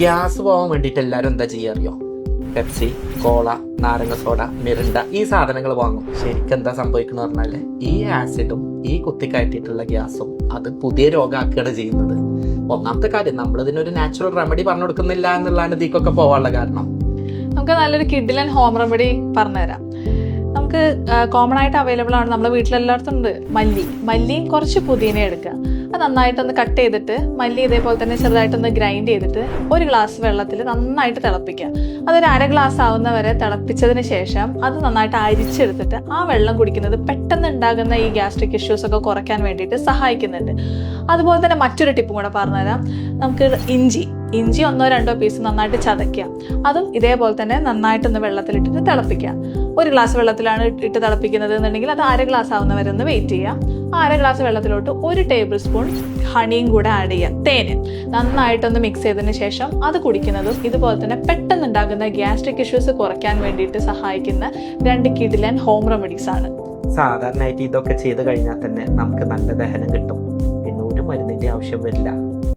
Gas പോകാൻ വേണ്ടിയിട്ട് എല്ലാവരും എന്താ ചെയ്യുക അറിയോ? പെപ്സി കോള നാരങ്ങ സോഡ മിറിണ്ട ഈ സാധനങ്ങൾ വാങ്ങും. ശരിക്കും എന്താ സംഭവിക്കുന്നത് പറഞ്ഞാൽ ഈ ആസിഡും ഈ കുത്തിക്കയറ്റിയിട്ടുള്ള ഗ്യാസും അത് പുതിയ രോഗമാക്കുകയാണ് ചെയ്യുന്നത്. ഒന്നാമത്തെ കാര്യം നമ്മൾ ഇതിനൊരു നാച്ചുറൽ റെമഡി പറഞ്ഞു കൊടുക്കുന്നില്ല എന്നുള്ളതാണ് ഇതിക്കൊക്കെ പോകാനുള്ള കാരണം. നമുക്ക് നല്ലൊരു കിഡിലൻ ഹോം റെമഡി പറഞ്ഞുതരാം. നമുക്ക് കോമൺ ആയിട്ട് അവൈലബിൾ ആണ് നമ്മുടെ വീട്ടിലെല്ലായിടത്തും ഉണ്ട് മല്ലി. മല്ലിയും കുറച്ച് പുതിന എടുക്കുക. അത് നന്നായിട്ടൊന്ന് കട്ട് ചെയ്തിട്ട് മല്ലി ഇതേപോലെ തന്നെ ചെറുതായിട്ടൊന്ന് ഗ്രൈൻഡ് ചെയ്തിട്ട് ഒരു ഗ്ലാസ് വെള്ളത്തിൽ നന്നായിട്ട് തിളപ്പിക്കുക. അതൊരു അര ഗ്ലാസ് ആവുന്ന വരെ തിളപ്പിച്ചതിന് ശേഷം അത് നന്നായിട്ട് അരിച്ചെടുത്തിട്ട് ആ വെള്ളം കുടിക്കുന്നത് പെട്ടെന്ന് ഉണ്ടാകുന്ന ഈ ഗ്യാസ്ട്രിക് ഇഷ്യൂസ് ഒക്കെ കുറയ്ക്കാൻ വേണ്ടിയിട്ട് സഹായിക്കുന്നുണ്ട്. അതുപോലെ തന്നെ മറ്റൊരു ടിപ്പും കൂടെ പറഞ്ഞുതരാം. നമുക്ക് ഇഞ്ചി. ഇഞ്ചി ഒന്നോ രണ്ടോ പീസ് നന്നായിട്ട് ചതയ്ക്കുക. അതും ഇതേപോലെ തന്നെ നന്നായിട്ടൊന്ന് വെള്ളത്തിലിട്ടിട്ട് തിളപ്പിക്കുക. ഒരു ഗ്ലാസ് വെള്ളത്തിലാണ് ഇട്ട് തിളപ്പിക്കുന്നത് എന്നുണ്ടെങ്കിൽ അത് അര ഗ്ലാസ് ആവുന്ന വരെ ഒന്ന് വെയിറ്റ് ചെയ്യുക. ആ അര ഗ്ലാസ് വെള്ളത്തിലോട്ട് ഒരു ടേബിൾ സ്പൂൺ ഹണിയും കൂടെ ആഡ് ചെയ്യുക. തേന് നന്നായിട്ടൊന്ന് മിക്സ് ചെയ്തതിന് ശേഷം അത് കുടിക്കുന്നതും ഇതുപോലെ തന്നെ പെട്ടെന്ന് ഉണ്ടാകുന്ന ഗ്യാസ്ട്രിക് ഇഷ്യൂസ് കുറയ്ക്കാൻ വേണ്ടിയിട്ട് സഹായിക്കുന്ന രണ്ട് കിഡിലൻ ഹോം റെമഡീസ് ആണ്. സാധാരണയായിട്ട് ഇതൊക്കെ ചെയ്ത് കഴിഞ്ഞാൽ തന്നെ നമുക്ക് നല്ല ദഹനം കിട്ടും. പിന്നെ ഒരു മരുന്നിന്റെ ആവശ്യം വരില്ല.